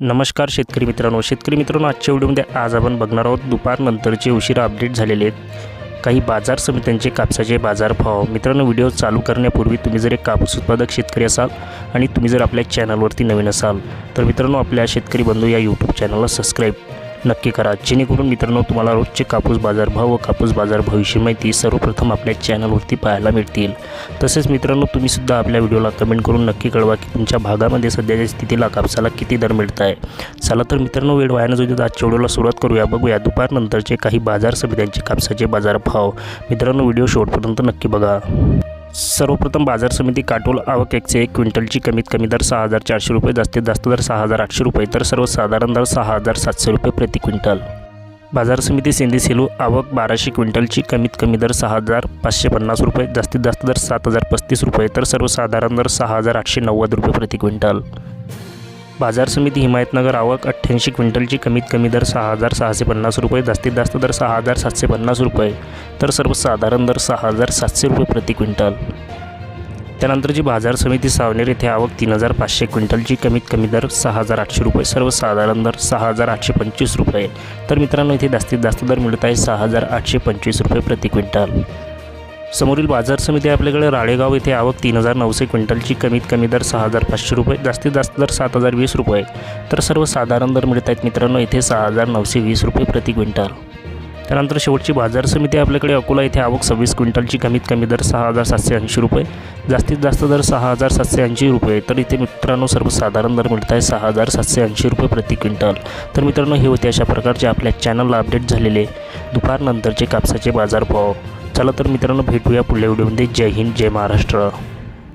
नमस्कार शेतकरी मित्रांनो. शेतकरी मित्रांनो आजच्या व्हिडिओमध्ये आज आपण बघणार आहोत दुपारनंतरचे उशिरा अपडेट झालेले आहेत. काही बाजार समित्यांचे कापसाचे बाजारभाव. मित्रांनो व्हिडिओ चालू करण्यापूर्वी तुम्ही जर एक कापूस उत्पादक शेतकरी असाल आणि तुम्ही जर आपल्या चॅनलवरती नवीन असाल तर मित्रांनो आपल्या शेतकरी बंधू या यूट्यूब चॅनलला सबस्क्राईब नक्की करा. जेणेकरून मित्रांनो तुम्हाला रोजचे कापूस बाजारभाव व कापूस बाजारभावाविषयी माहिती सर्वप्रथम आपल्या चॅनलवरती पाहायला मिळतील. तसेच मित्रांनो तुम्हीसुद्धा आपल्या व्हिडिओला कमेंट करून नक्की कळवा की तुमच्या भागामध्ये सध्याच्या स्थितीला कापसाला किती दर मिळत आहे चला तर मित्रांनो वेळ वाया न आजच्या व्हिडिओला सुरुवात करूया. बघूया दुपारनंतरचे काही बाजार समित्यांचे कापसाचे बाजारभाव मित्रांनो व्हिडिओ शेवटपर्यंत नक्की बघा. सर्वप्रथम बाजार समिती काटोल आवक एकशे एक क्विंटलची कमीत कमी दर सहा हजार चारशे रुपये जास्तीत जास्त दर सहा हजार आठशे रुपये तर सर्वसाधारण दर सहा हजार सातशे रुपये प्रति क्विंटल. बाजार समिती सेंदी सेलू आवक बाराशे क्विंटलची कमीत कमी दर सहा हजार पाचशे पन्नास रुपये जास्तीत जास्त दर सात हजार पस्तीस रुपये तर सर्वसाधारण दर सहा हजार आठशे नव्वद रुपये प्रति क्विंटल. बाजार समिती हिमायतनगर आवक अठ्ठ्याऐंशी क्विंटलची कमीत कमी दर सहा हजार सहाशे पन्नास रुपये जास्तीत जास्त दर सहा हजार सातशे पन्नास रुपये तर सर्वसाधारण दर सहा हजार सातशे रुपये प्रति क्विंटल. त्यानंतरची बाजार समिती सावनेर येथे आवक तीन हजार पाचशे क्विंटलची कमीत कमी दर सहा हजार आठशे रुपये सर्वसाधारण दर सहा हजार आठशे पंचवीस रुपये तर मित्रांनो इथे जास्तीत जास्त दर मिळत आहे सहा हजार आठशे पंचवीस रुपये प्रति क्विंटल. समोरील बाजार समिती आपल्याकडे राळेगाव येथे आवक तीन हजार नऊशे क्विंटलची कमीत कमी दर सहा हजार पाचशे रुपये जास्तीत जास्त दर सात हजार वीस रुपये. तर सर्वसाधारण दर मिळत आहेत मित्रांनो येथे सहा हजार नऊशे वीस रुपये प्रति क्विंटल. त्यानंतर शेवटची बाजार समिती आपल्याकडे अकोला येथे आवक सव्वीस क्विंटलची कमीत कमी दर सहा हजार सातशे ऐंशी रुपये जास्तीत जास्त दर सहा हजार सातशे ऐंशी रुपये. तर इथे मित्रांनो सर्वसाधारण दर मिळत आहे सहा हजार सातशे ऐंशी रुपये प्रति क्विंटल. तर मित्रांनो हे होते अशा प्रकारचे आपल्या चॅनलला अपडेट झालेले दुपारनंतरचे कापसाचे बाजारभाव. चला तर मित्रांनो भेटूया पुढल्या व्हिडिओमध्ये. जय हिंद जय महाराष्ट्र.